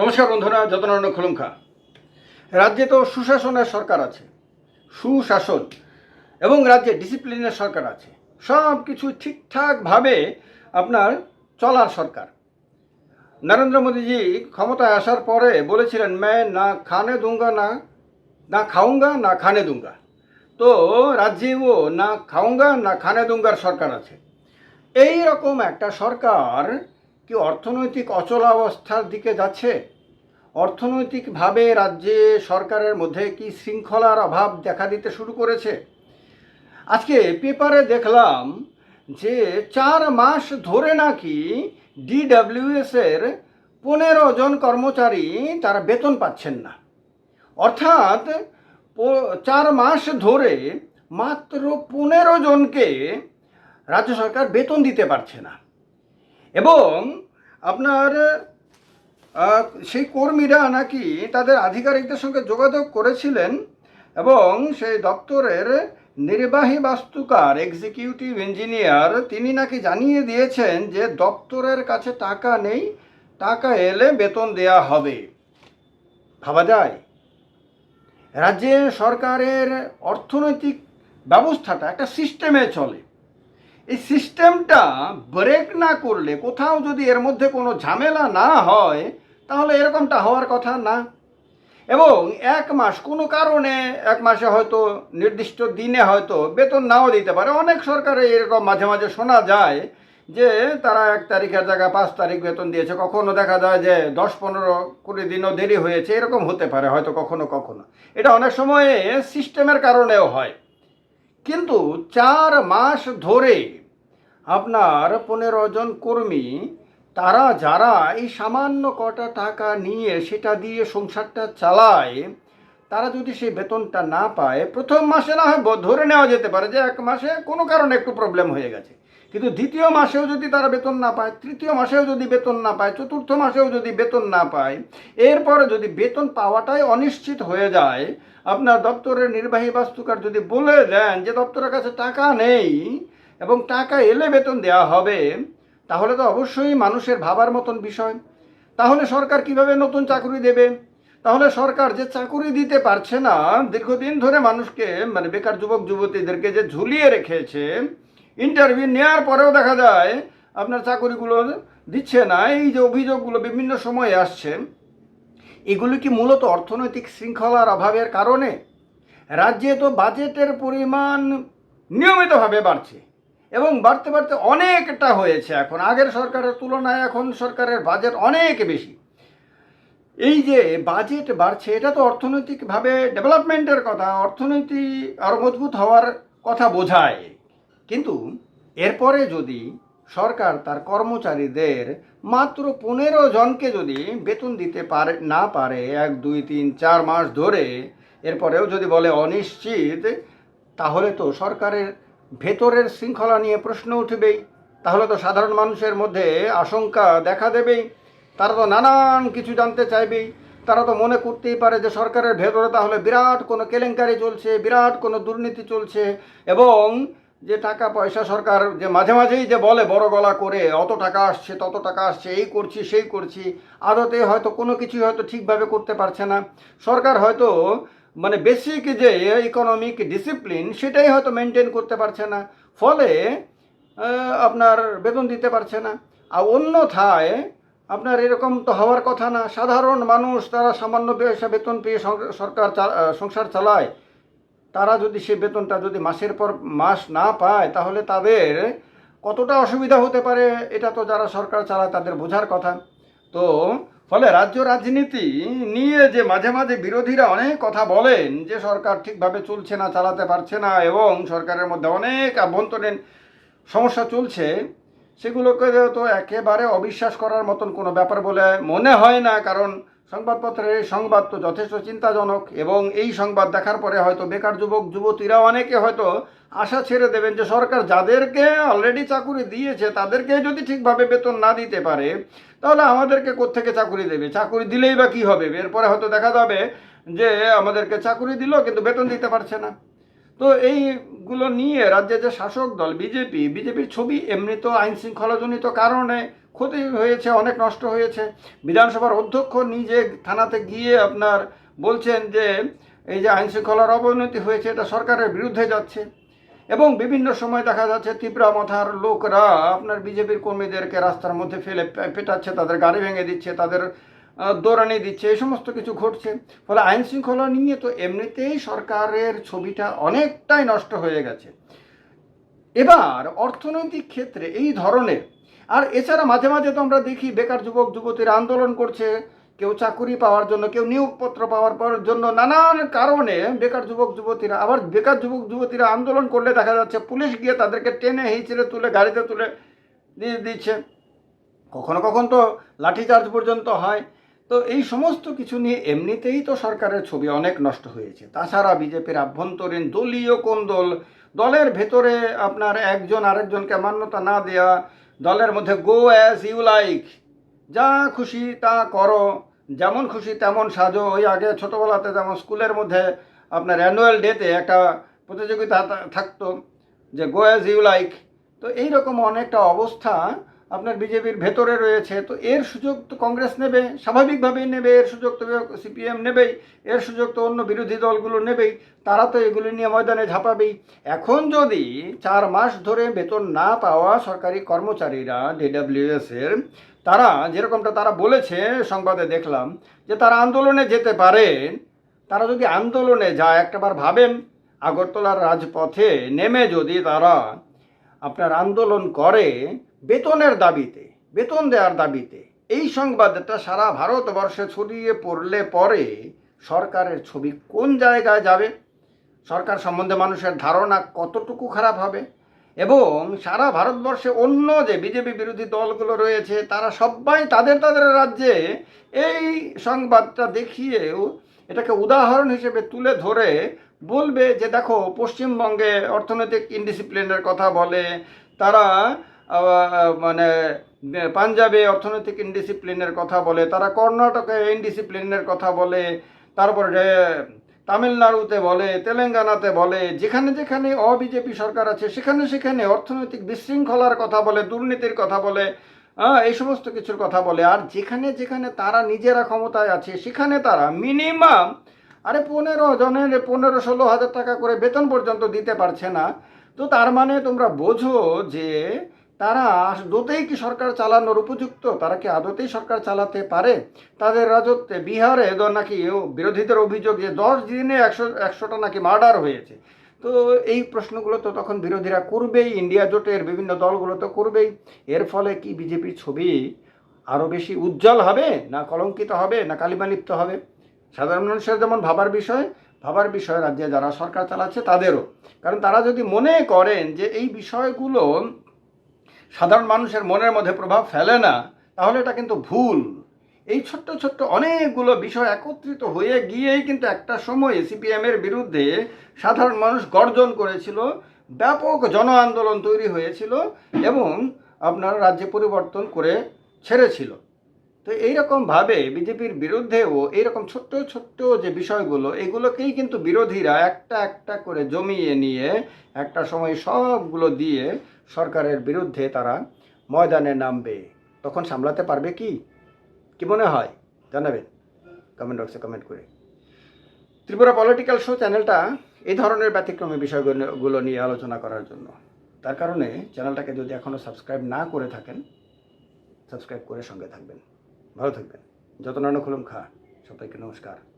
নমস্কার বন্ধুরা, যতনারায়ণ খুলুঙ্খা রাজ্যে তো সুশাসনের সরকার আছে, সুশাসন, এবং রাজ্যে ডিসিপ্লিনের সরকার আছে। সব কিছু ঠিকঠাকভাবে আপনার চলার সরকার। নরেন্দ্র মোদীজি ক্ষমতায় আসার পরে বলেছিলেন ম্যায় না খানে দুঙ্গা, না না খাউঙ্গা না খানে দুঙ্গা। তো রাজ্যেও না খাউঙ্গা না খানে দুঙ্গার সরকার আছে। এই রকম একটা সরকার কি অর্থনৈতিক অচলাবস্থার দিকে যাচ্ছে? অর্থনৈতিকভাবে রাজ্যে সরকারের মধ্যে কি শৃঙ্খলার অভাব দেখা দিতে শুরু করেছে? আজকে পেপারে দেখলাম যে চার মাস ধরে নাকি ডিডাব্লিউএস এর পনেরো জন কর্মচারী তারা বেতন পাচ্ছেন না। অর্থাৎ চার মাস ধরে মাত্র পনেরো জনকে রাজ্য সরকার বেতন দিতে পারছে না। এবং আপনার সেই কর্মীরা নাকি তাদের আধিকারিকদের সঙ্গে যোগাযোগ করেছিলেন এবং সেই দপ্তরের নির্বাহী বাস্তুকার এক্সিকিউটিভ ইঞ্জিনিয়ার তিনি নাকি জানিয়ে দিয়েছেন যে দপ্তরের কাছে টাকা নেই, টাকা এলে বেতন দেয়া হবে। ভাবা যায়? রাজ্যে সরকারের অর্থনৈতিক ব্যবস্থাটা একটা সিস্টেমে চলে। এই সিস্টেমটা ব্রেক না করলে, কোথাও যদি এর মধ্যে কোনো ঝামেলা না হয়, তাহলে এরকমটা হওয়ার কথা না। এবং এক মাস, কোনো কারণে এক মাসে হয়তো নির্দিষ্ট দিনে হয়তো বেতন নাও দিতে পারে। অনেক সরকারে এরকম মাঝে মাঝে শোনা যায় যে, তারা এক তারিখের জায়গায় পাঁচ তারিখ বেতন দিয়েছে। কখনো দেখা যায় যে, দশ পনেরো কুড়ি দিনও দেরি হয়েছে। এরকম হতে পারে, হয়তো কখনো কখনো। এটা অনেক সময়ে সিস্টেমের কারণেও হয়। কিন্তু চার মাস ধরে আপনার পনেরো জন কর্মী, তারা যারা এই সামান্য কটা টাকা নিয়ে সেটা দিয়ে সংসারটা চালায়, তারা যদি সেই বেতনটা না পায়, প্রথম মাসে না হয় ধরে নেওয়া যেতে পারে যে এক মাসে কোনো কারণে একটু প্রবলেম হয়ে গেছে। কিন্তু দ্বিতীয় মাসেও যদি তারা বেতন না পায়, তৃতীয় মাসেও যদি বেতন না পায়, চতুর্থ মাসেও যদি বেতন না পায়, এরপরে যদি বেতন পাওয়াটাই অনিশ্চিত হয়ে যায়, আপনার দপ্তরের নির্বাহী বাস্তুকার যদি বলে দেন যে দপ্তরের কাছে টাকা নেই এবং টাকা এলে বেতন দেওয়া হবে, তাহলে তো অবশ্যই মানুষের ভাবার মতন বিষয়। তাহলে সরকার কীভাবে নতুন চাকরি দেবে? তাহলে সরকার যে চাকরি দিতে পারছে না, দীর্ঘদিন ধরে মানুষকে মানে বেকার যুবক যুবতীদেরকে যে ঝুলিয়ে রেখেছে ইন্টারভিউ নেওয়ার পরেও দেখা যায় আপনার চাকরিগুলো দিচ্ছে না। এই যে অভিযোগগুলো বিভিন্ন সময়ে আসছে, এগুলো কি মূলত অর্থনৈতিক শৃঙ্খলার অভাবের কারণে? রাজ্যে তো বাজেটের পরিমাণ নিয়মিতভাবে বাড়ছে এবং বাড়তে বাড়তে অনেকটা হয়েছে এখন। আগের সরকারের তুলনায় এখন সরকারের বাজেট অনেক বেশি। এই যে বাজেট বাড়ছে, এটা তো অর্থনৈতিকভাবে ডেভেলপমেন্টের কথা, অর্থনীতি আরও মজবুত হওয়ার কথা বোঝায়। কিন্তু এরপরে যদি সরকার তার কর্মচারীদের মাত্র পনেরো জনকে যদি বেতন দিতে পারে, না পারে এক, দুই, তিন, চার মাস ধরে, এরপরেও যদি বলে অনিশ্চিত, তাহলে তো সরকারের ভেতরের শৃঙ্খলা নিয়ে প্রশ্ন উঠবেই। তাহলে তো সাধারণ মানুষের মধ্যে আশঙ্কা দেখা দেবেই। তারা তো নানান কিছু জানতে চাইবেই। তারা তো মনে করতেই পারে যে সরকারের ভেতরে তাহলে বিরাট কোনো কেলেঙ্কারি চলছে, বিরাট কোনো দুর্নীতি চলছে এবং যে টাকা পয়সা সরকার যে মাঝে মাঝেই যে বলে, বড় গলা করে, অত টাকা আসছে, তত টাকা আসছে, এই করছি, সেই করছি, আদতে হয়তো কোনো কিছুই হয়তো ঠিকভাবে করতে পারছে না। সরকার হয়তো মানে বেসিক যে ইকোনমিক ডিসিপ্লিন সেটাই হয়তো মেনটেন করতে পারছে না। ফলে আপনার বেতন দিতে পারছে না। আর অন্যথায় আপনার এরকম তো হওয়ার কথা না। সাধারণ মানুষ, তারা সামান্য বেতন পেয়ে সরকার সংসার চালায়। তারা যদি সে বেতনটা যদি মাসের পর মাস না পায়, তাহলে তাদের কতটা অসুবিধা হতে পারে? এটা তো যারা সরকার চালায় তাদের বোঝার কথা। তো ফলে রাজ্য রাজনীতি নিয়ে যে মাঝে মাঝে বিরোধীরা অনেক কথা বলেন, যে সরকার ঠিকভাবে চলছে না, চালাতে পারছে না, এবং সরকারের মধ্যে অনেক আভ্যন্তরীণ সমস্যা চলছে, সেগুলোকে তো একেবারে অবিশ্বাস করার মতন কোনো ব্যাপার বলে মনে হয় না। কারণ সংবাদপত্রের সংবাদ তো যথেষ্ট চিন্তাজনক এবং এই সংবাদ দেখার পরে হয়তো বেকার যুবক যুবতীরা অনেকে হয়তো আশা ছেড়ে দেবেন যে সরকার যাদেরকে অলরেডি চাকুরি দিয়েছে, তাদেরকে যদি ঠিকভাবে বেতন না দিতে পারে, তাহলে আমাদেরকে কোত্থেকে চাকুরি দেবে? চাকুরি দিলেই বা কী হবে? এরপরে হয়তো দেখা যাবে যে আমাদেরকে চাকুরি দিল, কিন্তু বেতন দিতে পারছে না। তো এইগুলো নিয়ে রাজ্যের যে শাসক দল, বিজেপি, বিজেপির ছবি এমনি তো আইন শৃঙ্খলাজনিত কারণে ক্ষতি হয়েছে, অনেক নষ্ট হয়েছে। বিধানসভার অধ্যক্ষ নিজে থানাতে গিয়ে আপনার বলছেন যে, এই যে আইন শৃঙ্খলার অবনতি হয়েছে, এটা সরকারের বিরুদ্ধে যাচ্ছে। এবং বিভিন্ন সময় দেখা যাচ্ছে, তীব্রা মাথার লোকরা আপনার বিজেপির কর্মীদেরকে রাস্তার মধ্যে ফেলে পেটাচ্ছে, তাদের গাড়ি ভেঙে দিচ্ছে, তাদের দৌড়ানি দিচ্ছে, এই সমস্ত কিছু ঘটছে। ফলে আইন শৃঙ্খলা নিয়ে তো এমনিতেই সরকারের ছবিটা অনেকটাই নষ্ট হয়ে গেছে। এবার অর্থনৈতিক ক্ষেত্রে এই ধরনের আর এছাড়া মাঝে মাঝে তো আমরা দেখি বেকার যুবক, যুবতীরা আন্দোলন করছে, কেউ চাকুরি পাওয়ার জন্য, কেউ নিয়োগপত্র পাওয়ার পর- জন্য নানান কারণে বেকার যুবক, যুবতীরা, আবার বেকার যুবক, যুবতীরা আন্দোলন করলে দেখা যাচ্ছে পুলিশ গিয়ে তাদেরকে টেনে হিঁচড়ে তুলে গাড়িতে তুলে দিয়ে দিচ্ছে। কখনো কখনো তো লাঠিচার্জ পর্যন্ত হয়। তো এই সমস্ত কিছু নিয়ে এমনিতেই তো সরকারের ছবি অনেক নষ্ট হয়েছে। তাছাড়া বিজেপির আভ্যন্তরীণ দলীয় কোন্দল, দলের ভেতরে আপনার একজন আরেকজনকে মান্যতা না দেয়া দলের মধ্যে গো অ্যাজ ইউ লাইক যা খুশি তা করো, যেমন খুশি তেমন সাজো। ওই আগে ছোটোবেলাতে যেমন স্কুলের মধ্যে আপনার অ্যানুয়াল ডেতে একটা প্রতিযোগিতা থাকতো যে গো অ্যাজ ইউ লাইক তো এইরকম অনেকটা অবস্থা আপনার বিজেপির ভেতরে রয়েছে, তো এর সুযোগ তো কংগ্রেস নেবে, স্বাভাবিকভাবেই নেবে, এর সুযোগ তো সিপিএম নেবেই, এর সুযোগ তো অন্য বিরোধী দলগুলো নেবেই, তারা তো এগুলি নিয়ে ময়দানে ঝাঁপাবেই। এখন যদি চার মাস ধরে বেতন না পাওয়া সরকারি কর্মচারীরা ডিডাব্লিউএস এর, তারা যেরকমটা তারা বলেছে সংবাদে দেখলাম, যে তারা আন্দোলনে যেতে পারেন, তারা যদি আন্দোলনে যায়, একটাবার ভাবেন, আগরতলার রাজপথে নেমে যদি তারা আপনার আন্দোলন করে বেতনের দাবিতে, বেতন দেওয়ার দাবিতে এই সংবাদটা সারা ভারতবর্ষে ছড়িয়ে পড়লে পরে সরকারের ছবি কোন জায়গায় যাবে? সরকার সম্বন্ধে মানুষের ধারণা কতটুকু খারাপ হবে? এবং সারা ভারতবর্ষে অন্য যে বিজেপি বিরোধী দলগুলো রয়েছে, তারা সবাই তাদের তাদের রাজ্যে এই সংবাদটা দেখিয়েও এটাকে উদাহরণ হিসেবে তুলে ধরে বলবে যে দেখো, পশ্চিমবঙ্গে অর্থনৈতিক ইনডিসিপ্লিনের কথা বলে, তারা মানে পাঞ্জাবে অর্থনৈতিক ইনডিসিপ্লিনের কথা বলে, তারা কর্ণাটকে ইনডিসিপ্লিনের কথা বলে, তারপরে তামিলনাড়ুতে বলে, তেলেঙ্গানাতে বলে, যেখানে যেখানে অবিজেপি সরকার আছে, সেখানে সেখানে অর্থনৈতিক বিশৃঙ্খলার কথা বলে, দুর্নীতির কথা বলে হ্যাঁ এই সমস্ত কিছুর কথা বলে। আর যেখানে যেখানে তারা নিজেরা ক্ষমতায় আছে, সেখানে তারা মিনিমাম আরে পনেরো জনের পনেরো ষোলো হাজার টাকা করে বেতন পর্যন্ত দিতে পারছে না। তো তার মানে তোমরা বোঝো যে তারা আদতেই কি সরকার চালানোর উপযুক্ত? তারা কি আদতেই সরকার চালাতে পারে? তাদের রাজত্বে বিহারে নাকি বিরোধীদের অভিযোগ যে দশ দিনে একশো, একশোটা নাকি মার্ডার হয়েছে। তো এই প্রশ্নগুলো তো তখন বিরোধীরা করবেই, ইন্ডিয়া জোটের বিভিন্ন দলগুলো তো করবেই। এর ফলে কি বিজেপির ছবি আরও বেশি উজ্জ্বল হবে, না কলঙ্কিত হবে, না কালিমালিপ্ত হবে? সাধারণ মানুষের যেমন ভাবার বিষয় ভাবার বিষয় রাজ্যে যারা সরকার চালাচ্ছে তাদেরও। কারণ তারা যদি মনে করেন যে এই বিষয়গুলো সাধারণ মানুষের মনের মধ্যে প্রভাব ফেলে না, তাহলে এটা কিন্তু ভুল। এই ছোট্ট ছোট্ট অনেকগুলো বিষয় একত্রিত হয়ে গিয়েই কিন্তু একটা সময়ে সিপিএমের বিরুদ্ধে সাধারণ মানুষ গর্জন করেছিল, ব্যাপক জন আন্দোলন তৈরি হয়েছিল এবং আপনার রাজ্যে পরিবর্তন করে ছেড়েছিল। তো এইরকমভাবে বিজেপির বিরুদ্ধেও এইরকম ছোট্ট ছোট্ট যে বিষয়গুলো, এগুলোকেই কিন্তু বিরোধীরা একটা একটা করে জমিয়ে নিয়ে একটা সময় সবগুলো দিয়ে সরকারের বিরুদ্ধে তারা ময়দানে নামবে। তখন সামলাতে পারবে কি? কি মনে হয়? জানাবেন। কমেন্ট বক্সে কমেন্ট করে। ত্রিপুরা পলিটিক্যাল শো চ্যানেলটা এই ধরনের ব্যতিক্রমী বিষয়গুলো নিয়ে আলোচনা করার জন্য। তার কারণে চ্যানেলটাকে যদি এখনও সাবস্ক্রাইব না করে থাকেন সাবস্ক্রাইব করে সঙ্গে থাকবেন। ভালো থাকবেন। যত নানু খুলুম খা। সবাইকে নমস্কার।